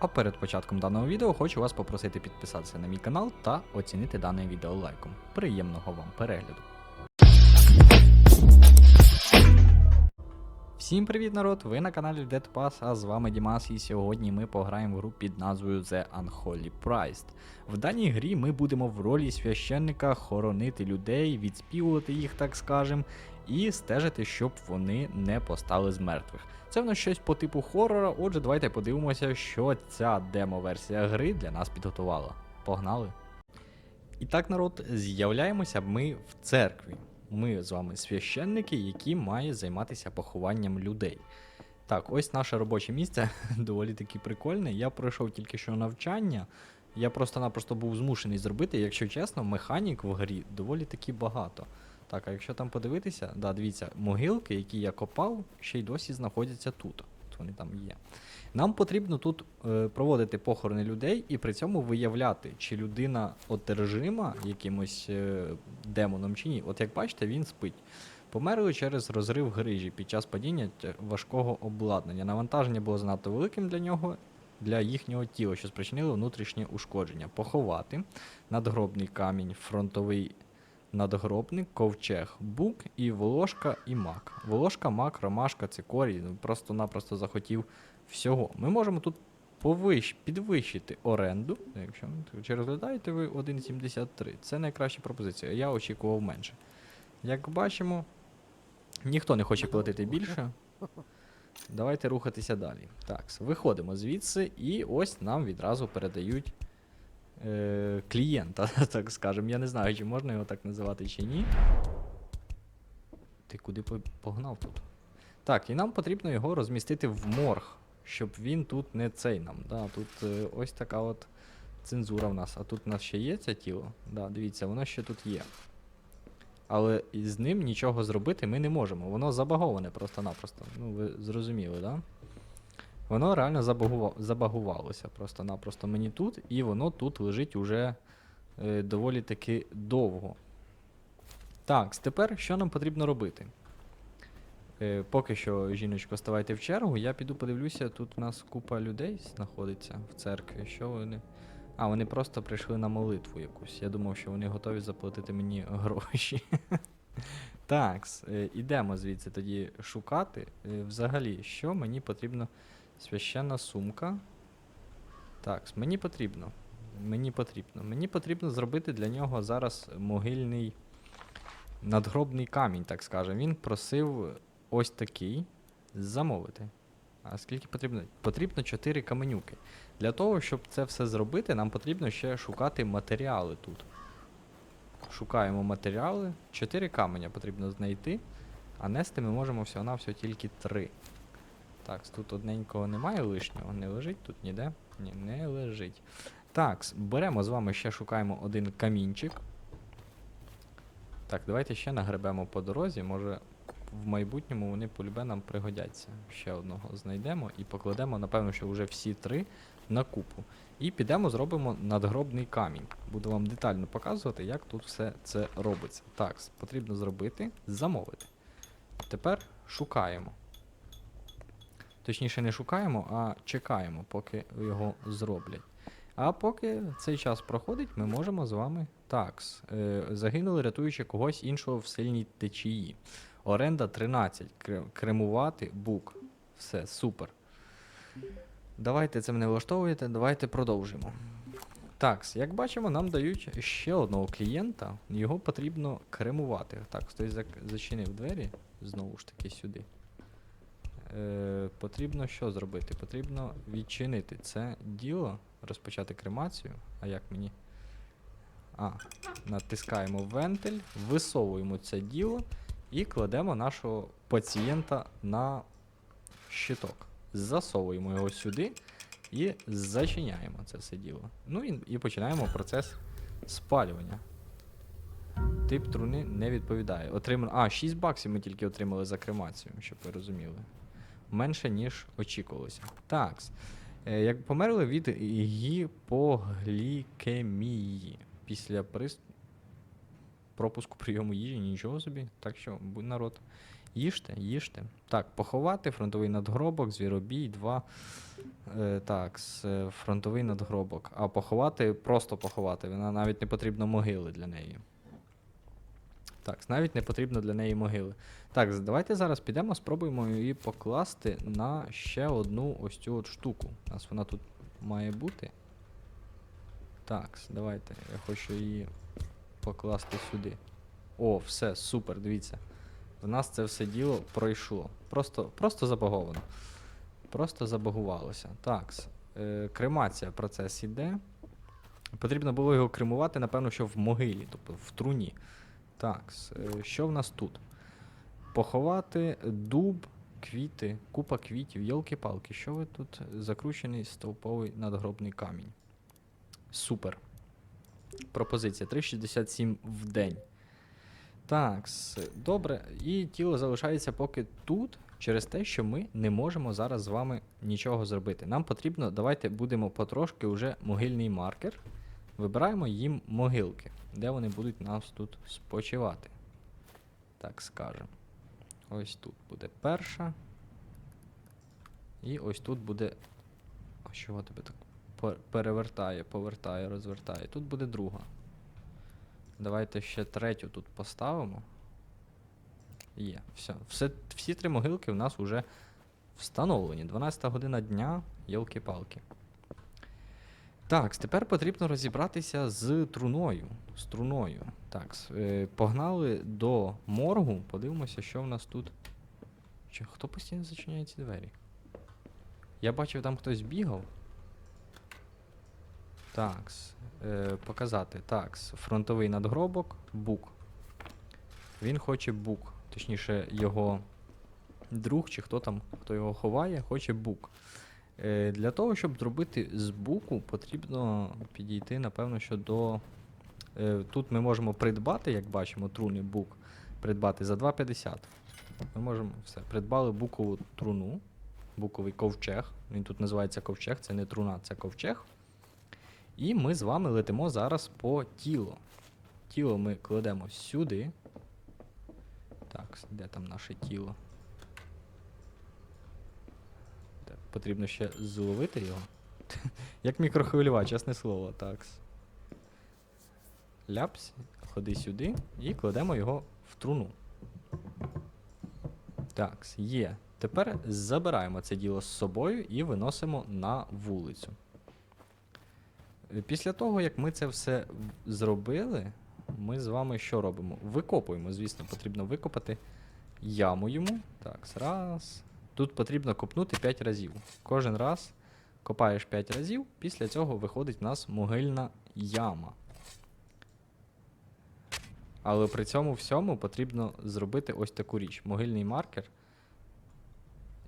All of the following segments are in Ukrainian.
А перед початком даного відео хочу вас попросити підписатися на мій канал та оцінити дане відео лайком. Приємного вам перегляду. Всім привіт, народ! Ви на каналі Dead Pass, а з вами Дімас, і сьогодні ми пограємо в гру під назвою The Unholy Priest. В даній грі ми будемо в ролі священника хоронити людей, відспівувати їх, так скажем, і стежити, щоб вони не постали з мертвих. Це в нас щось по типу хоррора, отже, давайте подивимося, що ця демо-версія гри для нас підготувала. Погнали! І так, народ, з'являємося ми в церкві. Ми з вами священники, які мають займатися похованням людей. Так, ось наше робоче місце доволі таки прикольне. Я пройшов тільки що навчання. Я просто-напросто був змушений зробити, якщо чесно, механік в грі доволі таки багато. Так, а якщо там подивитися, да, дивіться, могилки, які я копав, ще й досі знаходяться тут. Вони там є. Нам потрібно тут е, проводити похорони людей і при цьому виявляти, чи людина одержима якимось е, демоном чи ні. От як бачите, він спить. Померли через розрив грижі під час падіння важкого обладнання. Навантаження було занадто великим для нього, для їхнього тіла, що спричинило внутрішнє ушкодження. Поховати надгробний камінь, фронтовий надгробник, ковчег, бук і волошка і мак. Волошка, мак, ромашка, цикорій. Просто-напросто захотів всього. Ми можемо тут повищ, підвищити оренду. Якщо чи розглядаєте ви 1,73. Це найкраща пропозиція. Я очікував менше. Як бачимо, ніхто не хоче платити більше. Давайте рухатися далі. Так, виходимо звідси, і ось нам відразу передають е, клієнта, так скажемо. Я не знаю, чи можна його так називати, чи ні. Ти куди погнав тут? Так, і нам потрібно його розмістити в морг, щоб він тут не цей нам. Да, тут е, ось така от цензура в нас. А тут у нас ще є це тіло. Да, дивіться, воно ще тут є. Але з ним нічого зробити ми не можемо. Воно забаговане просто-напросто. Ну, ви зрозуміли, да? Воно реально забагува... забагувалося просто-напросто мені тут, і воно тут лежить уже е, доволі таки довго. Так, тепер що нам потрібно робити? Е, поки що, жіночко, ставайте в чергу, я піду подивлюся, тут у нас купа людей знаходиться в церкві. Що вони. А, вони просто прийшли на молитву якусь. Я думав, що вони готові заплатити мені гроші. Так, ідемо звідси тоді шукати. Е, Взагалі, що мені потрібно? Священна сумка. Так, мені потрібно. Мені потрібно. Мені потрібно зробити для нього зараз могильний надгробний камінь, так скажемо. Він просив ось такий замовити. А скільки потрібно? Потрібно 4 каменюки. Для того, щоб це все зробити, нам потрібно ще шукати матеріали тут. Шукаємо матеріали. 4 каменя потрібно знайти, а нести ми можемо всього-навсього тільки 3. Так, тут одненького немає лишнього, не лежить тут ніде? Ні, не лежить. Так, беремо з вами ще шукаємо один камінчик. Так, давайте ще нагребемо по дорозі. Може в майбутньому вони полюбе нам пригодяться. Ще одного знайдемо і покладемо, напевно, що вже всі три на купу. І підемо, зробимо надгробний камінь. Буду вам детально показувати, як тут все це робиться. Так, потрібно зробити, замовити. Тепер шукаємо. Точніше, не шукаємо, а чекаємо, поки його зроблять. А поки цей час проходить, ми можемо з вами. Так, е, загинули, рятуючи когось іншого в сильній течії. Оренда 13. Кремувати бук. Все, супер. Давайте це мене влаштовуєте, давайте продовжимо. Так, як бачимо, нам дають ще одного клієнта. Його потрібно кремувати. Так, хтось зачинив двері. Знову ж таки сюди. Е, потрібно що зробити? Потрібно відчинити це діло, розпочати кремацію. А як мені? А, натискаємо вентиль, висовуємо це діло і кладемо нашого пацієнта на щиток. Засовуємо його сюди і зачиняємо це все діло. Ну і, і починаємо процес спалювання. Тип труни не відповідає. Отримано. А, 6 баксів ми тільки отримали за кремацію, щоб ви розуміли. Менше, ніж очікувалося. Так. Е, як померли від гіпоглікемії після прис... пропуску прийому їжі, нічого собі. Так що, будь народ. Їжте, їжте. Так, поховати, фронтовий надгробок, звіробій, 2. Е, так, е, фронтовий надгробок. А поховати, просто поховати. Вона навіть не потрібно могили для неї. Так, навіть не потрібно для неї могили. Так, давайте зараз підемо, спробуємо її покласти на ще одну ось цю от штуку. У нас вона тут має бути. Так, давайте. Я хочу її покласти сюди. О, все, супер, дивіться. В нас це все діло пройшло. Просто, просто забаговано. Просто забагувалося. Так, е, кремація процес іде. Потрібно було його кремувати, напевно, що в могилі, тобто в труні. Так, е, що в нас тут? Поховати дуб, квіти, купа квітів, йолки-палки. Що ви тут? Закручений стовповий надгробний камінь. Супер. Пропозиція 3,67 в день. Так, добре. І тіло залишається поки тут, через те, що ми не можемо зараз з вами нічого зробити. Нам потрібно, давайте будемо потрошки вже могильний маркер. Вибираємо їм могилки, де вони будуть нас тут спочивати. Так скажемо. Ось тут буде перша. І ось тут буде. А чого тебе так перевертає, повертає, розвертає? Тут буде друга. Давайте ще третю тут поставимо. Є, все. все. Всі три могилки в нас вже встановлені. 12 година дня, йолки-палки. Так, тепер потрібно розібратися з труною. З труною. Так, е, погнали до моргу, подивимося, що в нас тут. Чи хто постійно зачиняє ці двері? Я бачив, там хтось бігав. Такс. Е, показати. Такс. Фронтовий надгробок, бук. Він хоче бук. Точніше, його друг, чи хто там, хто його ховає, хоче бук. Е, для того, щоб зробити з буку, потрібно підійти, напевно, що до. Е, тут ми можемо придбати, як бачимо, труни бук. Придбати за 2,50. Ми можемо все. Придбали букову труну, буковий ковчег. Він тут називається ковчег, це не труна, це ковчег. І ми з вами летимо зараз по тіло. Тіло ми кладемо сюди. Так, де там наше тіло? Так, потрібно ще зловити його. Як мікрохвильова, чесне слово, так. Ляпсь, ходи сюди і кладемо його в труну. Так, є. Тепер забираємо це діло з собою і виносимо на вулицю. Після того, як ми це все зробили, ми з вами що робимо? Викопуємо, звісно, потрібно викопати яму йому. Так, раз. Тут потрібно копнути 5 разів. Кожен раз копаєш 5 разів, після цього виходить в нас могильна яма. Але при цьому всьому потрібно зробити ось таку річ: могильний маркер.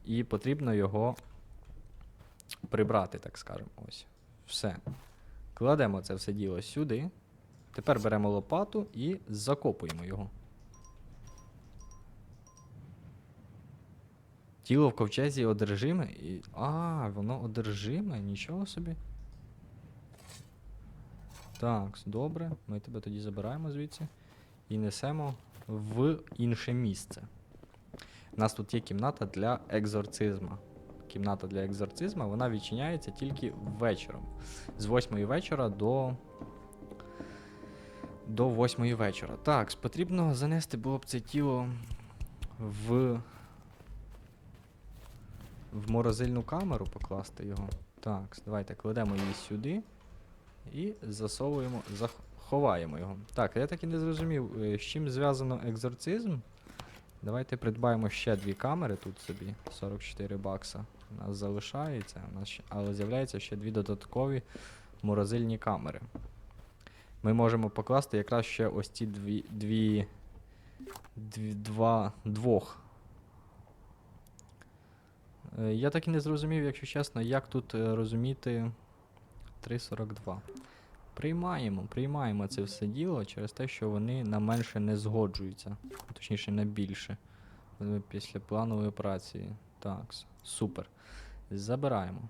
І потрібно його прибрати, так скажемо. Ось. Все. Кладемо це все діло сюди. Тепер беремо лопату і закопуємо його. Тіло в ковчезі одержиме. І... А, воно одержиме, нічого собі. Так, добре. Ми тебе тоді забираємо звідси і несемо в інше місце. У нас тут є кімната для екзорцизма. Кімната для екзорцизма, вона відчиняється тільки вечором. З 8 вечора до. До 8 вечора. Так, потрібно занести було б це тіло в. В морозильну камеру покласти його. Так, давайте кладемо її сюди і засовуємо, заховаємо його. Так, я так і не зрозумів, е, з чим зв'язано екзорцизм. Давайте придбаємо ще дві камери тут собі. 44 бакса. У нас залишається, у нас але з'являється ще дві додаткові морозильні камери. Ми можемо покласти якраз ще ось ці дві. дві, дві два, двох. Е, Я так і не зрозумів, якщо чесно, як тут е, розуміти 3.42. Приймаємо, приймаємо це все діло через те, що вони на менше не згоджуються. Точніше, на більше. Е, Після планової операції. Так, супер. Забираємо.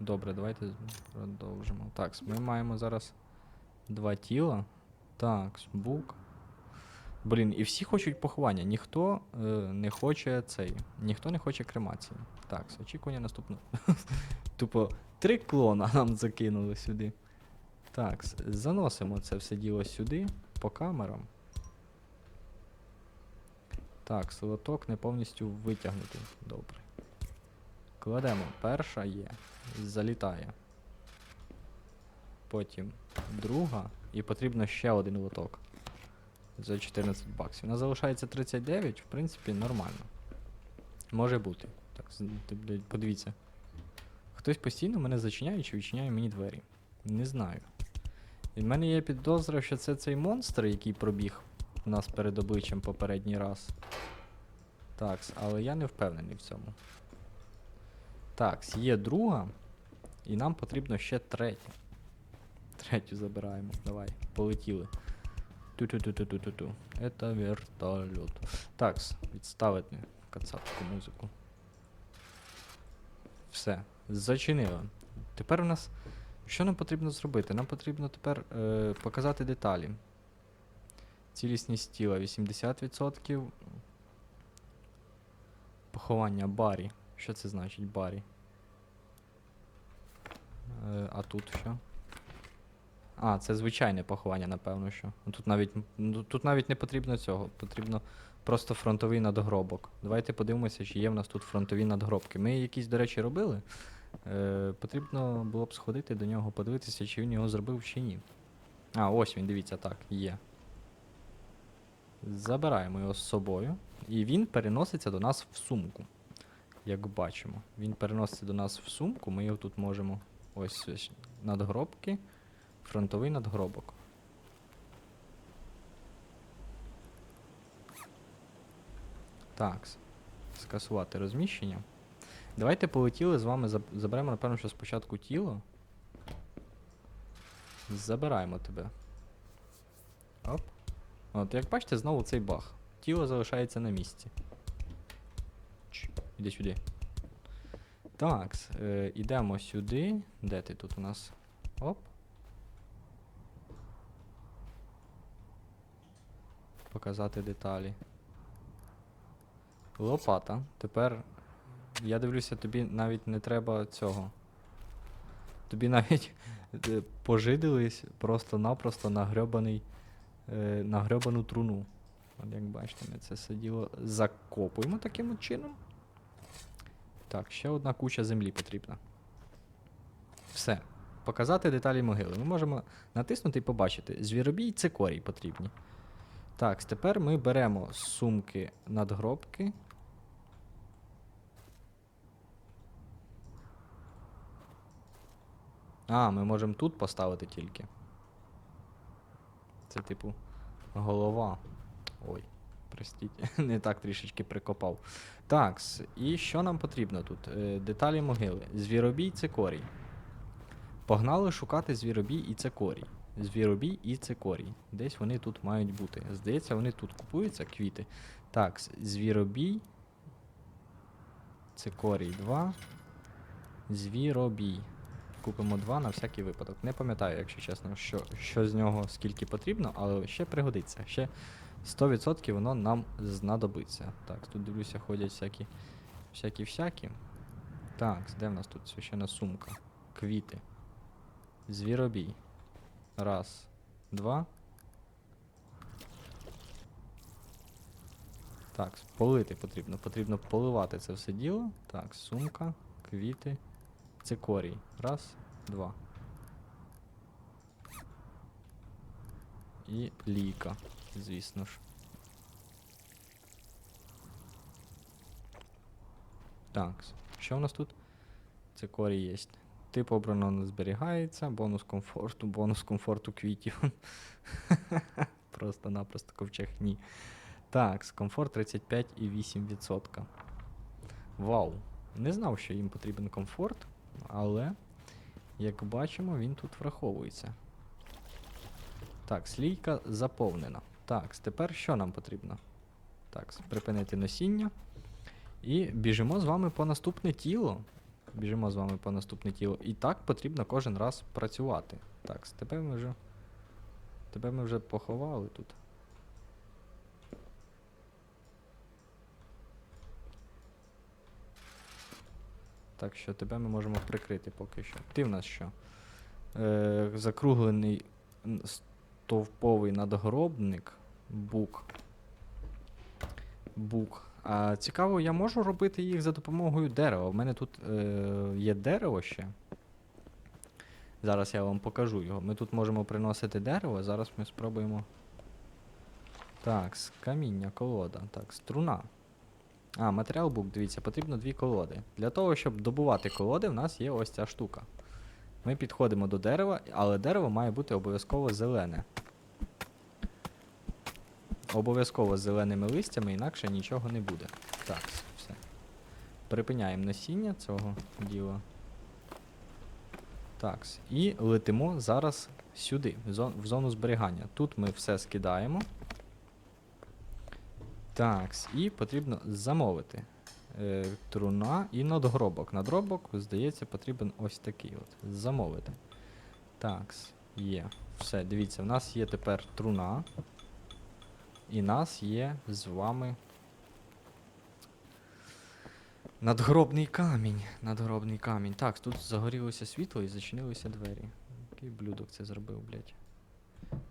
Добре, давайте продовжимо. Так, ми маємо зараз два тіла. Так, бук. Блін, і всі хочуть поховання. Ніхто е, не хоче цей. Ніхто не хоче кремації. Так, очікування наступного. Тупо три клона нам закинули сюди. Так, заносимо це все діло сюди по камерам. Так, солоток не повністю витягнутий. Добре. Кладемо. Перша є. Залітає. Потім друга. І потрібно ще один лоток. За 14 баксів. У нас залишається 39, в принципі, нормально. Може бути. Так, подивіться. Хтось постійно мене зачиняє чи відчиняє мені двері. Не знаю. І в мене є підозра, що це цей монстр, який пробіг у нас перед обличчям попередній раз. Такс, але я не впевнений в цьому. Такс, є друга, і нам потрібно ще третя. Третю забираємо. Давай, полетіли. Ту-ту-ту-ту-ту-ту. Это вертолет. Такс, відставити кацапську музику. Все, зачинили. Тепер у нас. Що нам потрібно зробити? Нам потрібно тепер е, показати деталі. Цілісність тіла 80%. Поховання барі. Що це значить барі? Е, а тут що? А, це звичайне поховання, напевно, що. Ну, Тут навіть, ну, тут навіть не потрібно цього. Потрібно просто фронтовий надгробок. Давайте подивимося, чи є в нас тут фронтові надгробки. Ми якісь, до речі, робили. Е, потрібно було б сходити до нього, подивитися, чи він його зробив, чи ні. А, ось він, дивіться, так, є. Забираємо його з собою. І він переноситься до нас в сумку. Як бачимо. Він переноситься до нас в сумку. Ми його тут можемо. Ось ось надгробки. Фронтовий надгробок. Так. Скасувати розміщення. Давайте полетіли з вами. Заберемо, напевно, що спочатку тіло. Забираємо тебе. Оп. От, як бачите, знову цей баг. Тіло залишається на місці. Ч, Іди сюди. Так, е, ідемо сюди. Де ти тут у нас? Оп. Показати деталі. Лопата. Тепер я дивлюся, тобі навіть не треба цього. Тобі навіть е, пожидились просто-напросто на грьобаний, е, на грьобану труну. От як бачите, ми це все діло закопуємо таким чином. Так, ще одна куча землі потрібна. Все. Показати деталі могили. Ми можемо натиснути і побачити. Звіробій цикорій потрібні. Так, тепер ми беремо з сумки надгробки. А, ми можемо тут поставити тільки. Це типу голова. Ой, простіть, не так трішечки прикопав. Так, і що нам потрібно тут? Е, деталі могили. Звіробій цикорій. Погнали шукати звіробій і цикорій. Звіробій і цикорій. Десь вони тут мають бути. Здається, вони тут купуються квіти. Так, звіробій. Цикорій 2. Звіробій. Купимо 2 на всякий випадок. Не пам'ятаю, якщо чесно, що, що з нього скільки потрібно, але ще пригодиться. Ще 100% воно нам знадобиться. Так, тут дивлюся, ходять всякі всякі всякі. Так, де в нас тут священна сумка? Квіти. Звіробій. Раз, два. Так, полити потрібно. Потрібно поливати це все діло. Так, сумка, квіти, цикорій. Раз, два. І ліка, звісно ж. Так, що в нас тут? Цикорій є. Тип обрано не зберігається, бонус комфорту, бонус комфорту квітів. Просто-напросто ковчег ні. Так, комфорт 35,8%. Вау. Не знав, що їм потрібен комфорт, але, як бачимо, він тут враховується. Так, слійка заповнена. Так, тепер що нам потрібно? Так, припинити носіння. І біжимо з вами по наступне тіло біжимо з вами по наступне тіло. І так потрібно кожен раз працювати. Так, тебе ми вже Тебе ми вже поховали тут. Так що тебе ми можемо прикрити поки що. Ти в нас що? Е, Закруглений стовповий надгробник. Бук. Бук. А цікаво, я можу робити їх за допомогою дерева. У мене тут е, є дерево ще. Зараз я вам покажу його. Ми тут можемо приносити дерево, зараз ми спробуємо. Так, каміння, колода. Так, струна. А, матеріал бук, дивіться, потрібно дві колоди. Для того, щоб добувати колоди, в нас є ось ця штука. Ми підходимо до дерева, але дерево має бути обов'язково зелене. Обов'язково з зеленими листями, інакше нічого не буде. Так, все. Припиняємо насіння цього діла. Так, і летимо зараз сюди, в зон- в зону зберігання. Тут ми все скидаємо. Так, і потрібно замовити. Е, труна і надгробок. Надгробок, здається, потрібен ось такий от. Замовити. Так, є. Все, дивіться, в нас є тепер труна. І нас є з вами. Надгробний камінь. Надгробний камінь. Так, тут загорілося світло і зачинилися двері. Який блюдок це зробив, блядь.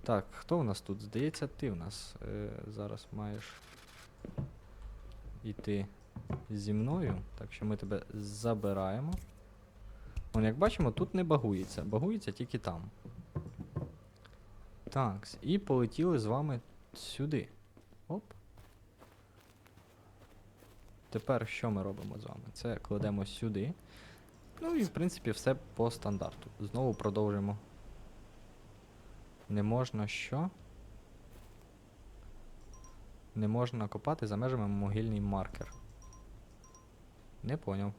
Так, хто у нас тут? Здається, ти в нас е, зараз маєш іти зі мною. Так що ми тебе забираємо. Вон, як бачимо, тут не багується. Багується тільки там. Так, і полетіли з вами сюди. Оп. Тепер що ми робимо з вами? Це кладемо сюди. Ну і в принципі все по стандарту. Знову продовжимо. Не можна що? Не можна копати за межами могильний маркер. Не поняв.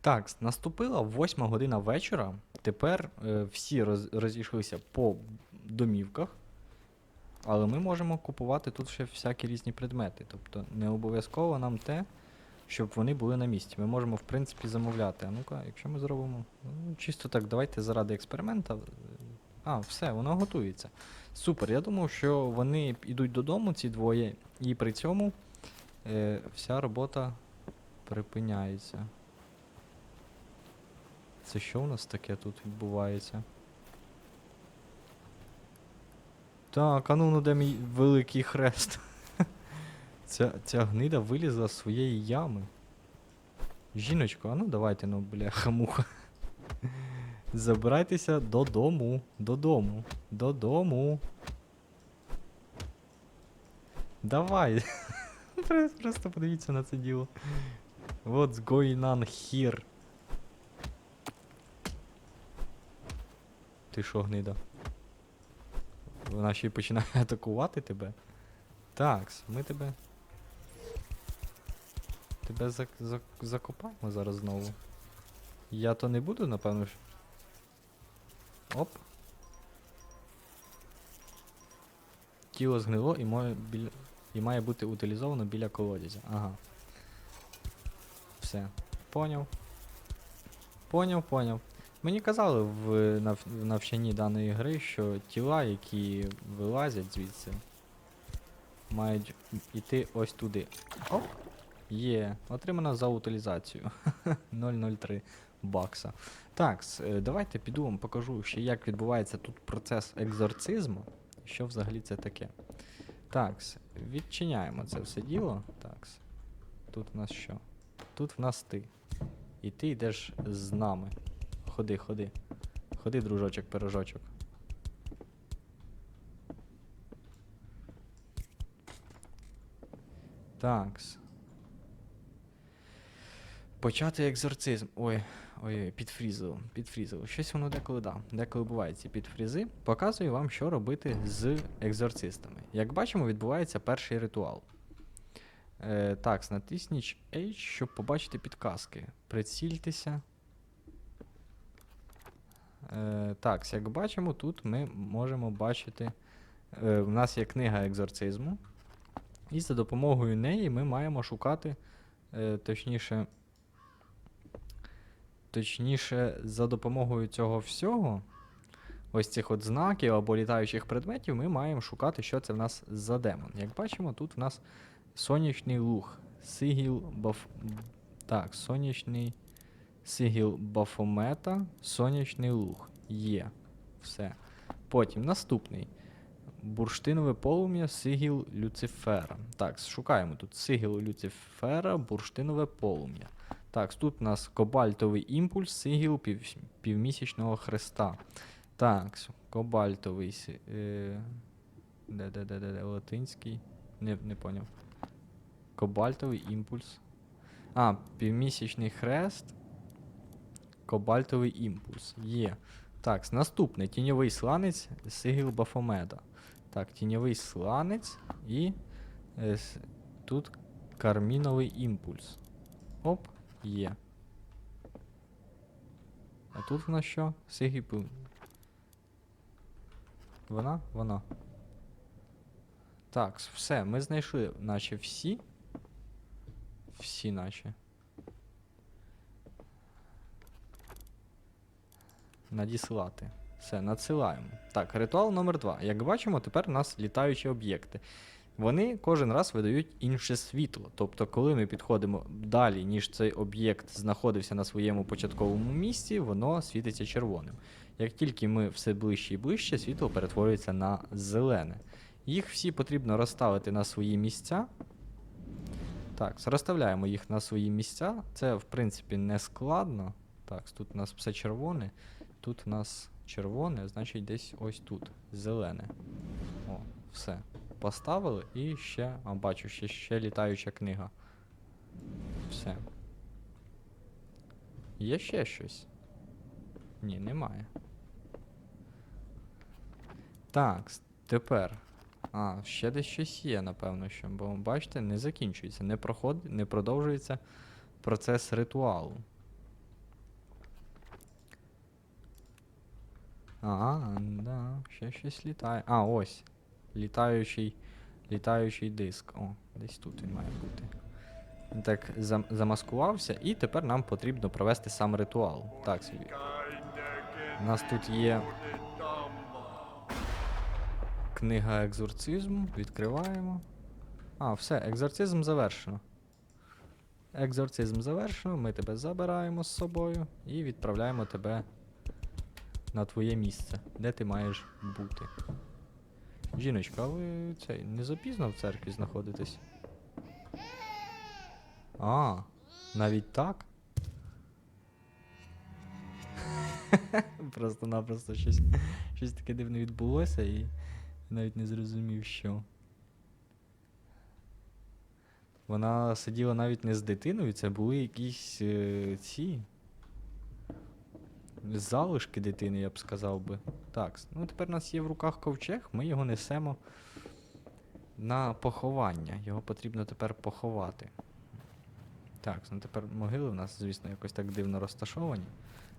Так, наступила восьма година вечора. Тепер е, всі роз, розійшлися по домівках. Але ми можемо купувати тут ще всякі різні предмети. Тобто не обов'язково нам те, щоб вони були на місці. Ми можемо, в принципі, замовляти. А ну-ка, якщо ми зробимо. Ну, чисто так, давайте заради експеримента. А, все, воно готується. Супер. Я думав, що вони йдуть додому, ці двоє, і при цьому е, вся робота припиняється. Це що у нас таке тут відбувається? Так, а ну ну де мій великий хрест. ця, ця гнида вилізла з своєї ями. Жіночко, а ну давайте, ну, бляха муха. Забирайтеся додому. Додому. Додому. Давай. Просто- подивіться на це діло. What's going on here? Ти що, гнида? Вона ще й починає атакувати тебе. Такс, ми тебе. Тебе зак зак закопаємо зараз знову. Я то не буду, напевно ж. Оп. Тіло згнило і має, біля... і має бути утилізовано біля колодязя. Ага. Все. Поняв. Поняв, поняв. Мені казали в, нав... навчанні даної гри, що тіла, які вилазять звідси, мають йти ось туди. Оп. Є, отримано за утилізацію. 003 бакса. Так, е, давайте піду вам покажу ще, як відбувається тут процес екзорцизму. Що взагалі це таке. Так, відчиняємо це все діло. Так. Тут в нас що? Тут в нас ти. І ти йдеш з нами. Ходи, ходи. Ходи, дружочок, пирожочок. Такс. Почати екзорцизм. Ой, ой, підфрізило, підфрізило. Щось воно деколи да. Деколи бувають ці підфрізи. Показую вам, що робити з екзорцистами. Як бачимо, відбувається перший ритуал. Е, так, натисніть H, щоб побачити підказки. Прицільтеся. Е, так, як бачимо, тут ми можемо бачити. Е, у нас є книга екзорцизму. І за допомогою неї ми маємо шукати, е, точніше, точніше, за допомогою цього всього, ось цих от знаків або літаючих предметів, ми маємо шукати, що це в нас за демон. Як бачимо, тут в нас сонячний луг, сигіл баф... Так, сонячний сигіл Бафомета, сонячний луг. Є. Все. Потім наступний. Бурштинове полум'я, сигіл Люцифера. Так, шукаємо тут сигіл Люцифера, бурштинове полум'я. Так, тут у нас кобальтовий імпульс, сигіл пів, півмісячного хреста. Так, кобальтовий. Е, де, де, де, де, де, латинський. Не, не поняв. Кобальтовий імпульс. А, півмісячний хрест. Кобальтовий імпульс. Є. Так, наступний тіньовий сланець Сигіл Бафомеда. Так, тіньовий сланець і е, тут карміновий імпульс. Оп, є. А тут в нас що? Сигіпу. Вона? Вона. Так, все, ми знайшли, наче всі. Всі наче. Надіслати. Все, надсилаємо. Так, ритуал номер 2 Як бачимо, тепер у нас літаючі об'єкти. Вони кожен раз видають інше світло. Тобто, коли ми підходимо далі, ніж цей об'єкт знаходився на своєму початковому місці, воно світиться червоним. Як тільки ми все ближче і ближче, світло перетворюється на зелене. Їх всі потрібно розставити на свої місця. Так, розставляємо їх на свої місця. Це, в принципі, не складно. Так, тут у нас все червоне. Тут у нас червоне, значить десь ось тут. Зелене. О, все. Поставили і ще. А, бачу, ще, ще літаюча книга. Все. Є ще щось? Ні, немає. Так, тепер. А, ще десь щось є, напевно, що. Бо бачите, не закінчується, не проходить, не продовжується процес ритуалу. А, да, ще щось літає. А, ось. Літаючий, літаючий диск. О, десь тут він має бути. Він так зам- замаскувався, і тепер нам потрібно провести сам ритуал. Так, собі. У нас тут є книга екзорцизму. Відкриваємо. А, все, екзорцизм завершено. Екзорцизм завершено, ми тебе забираємо з собою і відправляємо тебе на твоє місце, де ти маєш бути. Жіночка, а ви цей не запізно в церкві знаходитесь? А, навіть так? Просто-напросто щось, щось таке дивне відбулося і навіть не зрозумів, що. Вона сиділа навіть не з дитиною, це були якісь е, ці. Залишки дитини, я б сказав би. Так, ну тепер у нас є в руках ковчег, ми його несемо на поховання. Його потрібно тепер поховати. Так, ну тепер могили в нас, звісно, якось так дивно розташовані.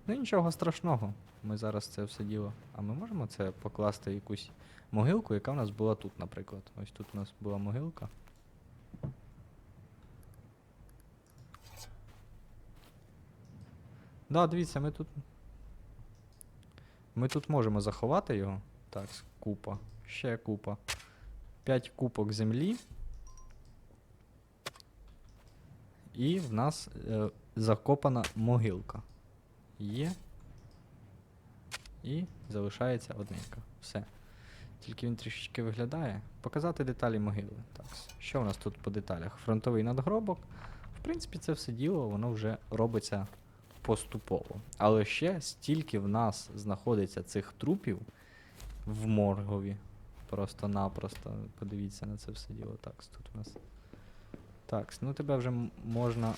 Ну нічого страшного. Ми зараз це все діло. А ми можемо це покласти якусь могилку, яка в нас була тут, наприклад. Ось тут у нас була могилка. Да, дивіться, ми тут. Ми тут можемо заховати його. Так, купа. Ще купа. П'ять купок землі. І в нас е, закопана могилка. Є. І залишається одненька. Все. Тільки він трішечки виглядає. Показати деталі могили. Так, що у нас тут по деталях? Фронтовий надгробок. В принципі, це все діло, воно вже робиться поступово. Але ще стільки в нас знаходиться цих трупів в моргові. Просто-напросто. Подивіться на це все діло. Так, тут у нас. Так, ну тебе вже можна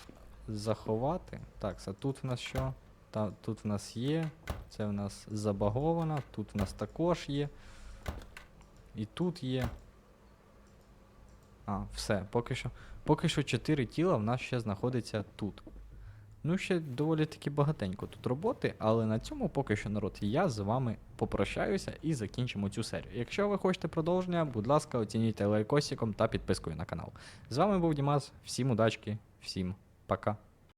заховати. Так, а тут в нас що? Та, тут в нас є. Це в нас забаговано. Тут в нас також є. І тут є. А, все, поки що. Поки що 4 тіла в нас ще знаходиться тут. Ну, ще доволі таки багатенько тут роботи, але на цьому поки що народ я з вами попрощаюся і закінчимо цю серію. Якщо ви хочете продовження, будь ласка, оцінюйте лайкосиком та підпискою на канал. З вами був Дімас, всім удачки, всім пока.